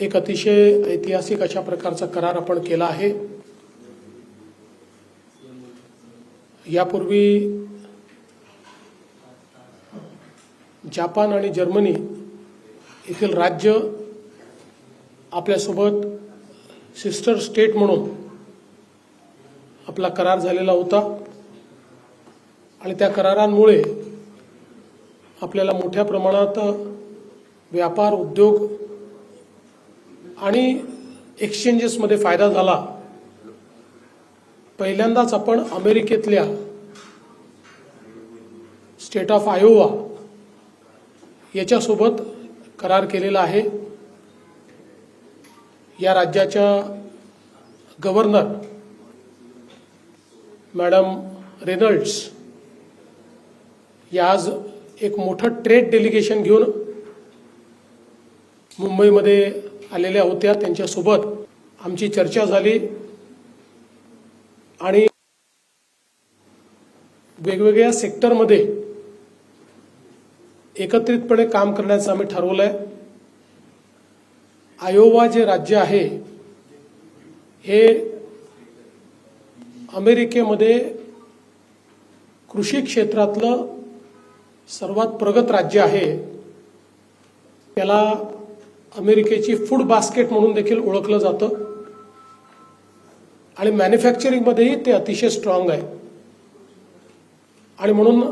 एक अतिशय ऐतिहासिक अशा प्रकारचा करार आपण केला आहे. यापूर्वी जापान आणि जर्मनी येथील राज्य आपल्यासोबत सिस्टर स्टेट म्हणून आपला करार झालेला होता. आणि त्या करारांमुळे आपल्याला मोठ्या प्रमाणात व्यापार उद्योग आणि एक्सचेंजेसमध्ये फायदा झाला. पहिल्यांदाच आपण अमेरिकेतल्या स्टेट ऑफ आयोवा याच्यासोबत करार केलेला आहे. या राज्याच्या गव्हर्नर मॅडम रेनल्ड्स या आज एक मोठं ट्रेड डेलिगेशन घेऊन मुंबईमध्ये आलेल्या होत्या त्यांच्यासोबत आमची चर्चा झाली आणि वेगवेगळ्या सेक्टरमध्ये एकत्रितपणे काम करण्याचं आम्ही ठरवलंय. आयोवा जे राज्य आहे हे अमेरिकेमध्ये कृषी क्षेत्रातलं सर्वात प्रगत राज्य आहे. त्याला अमेरिकेची फूड बास्केट म्हणून देखील ओळखलं जातं. आणि मॅन्युफॅक्चरिंगमध्येही ते अतिशय स्ट्रॉंग आहे. आणि म्हणून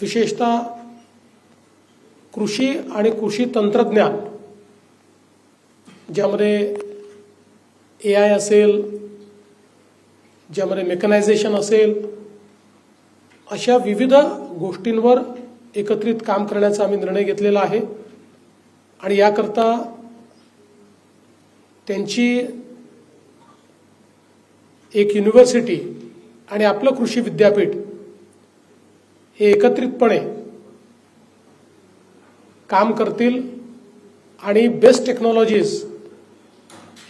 विशेषतः कृषी आणि कृषी तंत्रज्ञान ज्यामध्ये ए आय असेल ज्यामध्ये मेकनायझेशन असेल अशा विविध गोष्टींवर एकत्रित काम करण्याचा आम्ही निर्णय घेतलेला आहे. आणि याकरता त्यांची एक युनिव्हर्सिटी आणि आपलं कृषी विद्यापीठ हे एकत्रितपणे काम करतील आणि बेस्ट टेक्नॉलॉजीज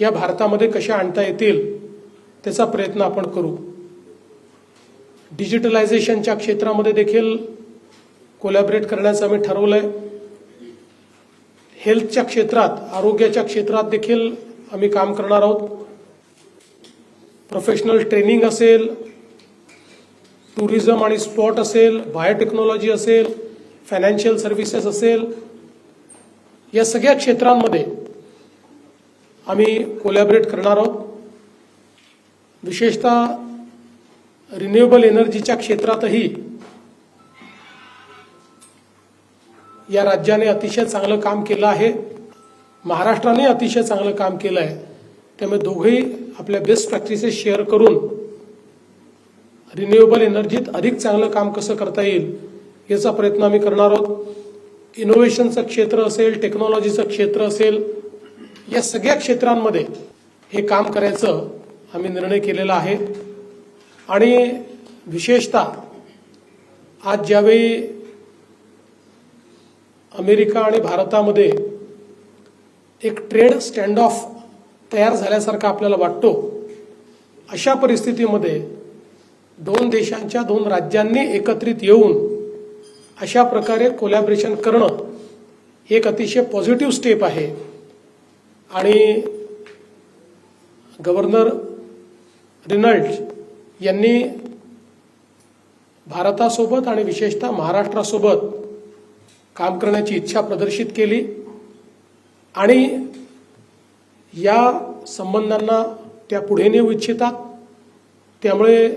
या भारतामध्ये कशा आणता येतील त्याचा प्रयत्न आपण करू. डिजिटलायझेशनच्या क्षेत्रामध्ये देखील कोलॅबरेट करण्याचं आम्ही ठरवलं आहे हेल्थच्या क्षेत्रात आरोग्याच्या क्षेत्रात देखील आम्ही काम करणार आहोत. प्रोफेशनल ट्रेनिंग असेल टुरिझम आणि स्पॉट असेल बायोटेक्नॉलॉजी असेल फायनान्शियल सर्व्हिसेस असेल या सगळ्या क्षेत्रांमध्ये आम्ही कोलॅबरेट करणार आहोत. विशेषतः रिन्युएबल एनर्जीच्या क्षेत्रातही या राज्याने अतिशय चांगलं काम केलं आहे. महाराष्ट्राने अतिशय चांगलं काम केलं आहे. त्यामुळे दोघेही आपल्या बेस्ट प्रॅक्टिसेस शेअर करून रिन्युएबल एनर्जीत अधिक चांगलं काम कसं करता येईल याचा प्रयत्न आम्ही करणार आहोत. इनोव्हेशनचं क्षेत्र असेल टेक्नॉलॉजीचं क्षेत्र असेल या सगळ्या क्षेत्रांमध्ये हे काम करायचं आम्ही निर्णय केलेला आहे. आणि विशेषतः आज ज्यावेळी अमेरिका आणि भारतामध्ये एक ट्रेड स्टँड ऑफ तयार झाल्यासारखा आपल्याला वाटतो. अशा परिस्थितीमध्ये दोन देशांच्या दोन राज्यांनी एकत्रित येऊन अशा प्रकारे कोलॅबरेशन करणं ही एक अतिशय पॉझिटिव्ह स्टेप आहे. आणि गव्हर्नर रिनल्ड यांनी भारतासोबत आणि विशेषतः महाराष्ट्रासोबत काम करण्याची इच्छा प्रदर्शित केली. आणि या संबंधांना त्या पुढे नेऊ इच्छितात. त्यामुळे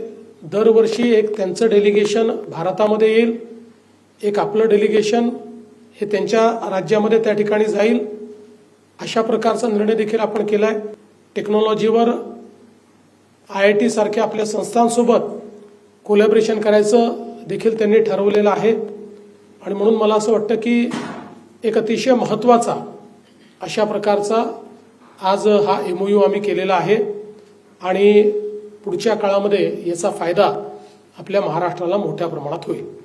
दरवर्षी एक त्यांचं डेलिगेशन भारतामध्ये येईल. एक आपलं डेलिगेशन हे त्यांच्या राज्यामध्ये त्या ठिकाणी जाईल. अशा प्रकारचा निर्णय देखील आपण केला आहे टेक्नॉलॉजीवर आय आय टी सारख्या आपल्या संस्थांसोबत कोलॅबरेशन करायचं देखील त्यांनी ठरवलेलं आहे. आणि म्हणून मला असं वाटतं की एक अतिशय महत्त्वाचा अशा प्रकारचा आज हा एमओयू आम्ही केलेला आहे. आणि पुढच्या काळामध्ये याचा फायदा आपल्या महाराष्ट्राला मोठ्या प्रमाणात होईल.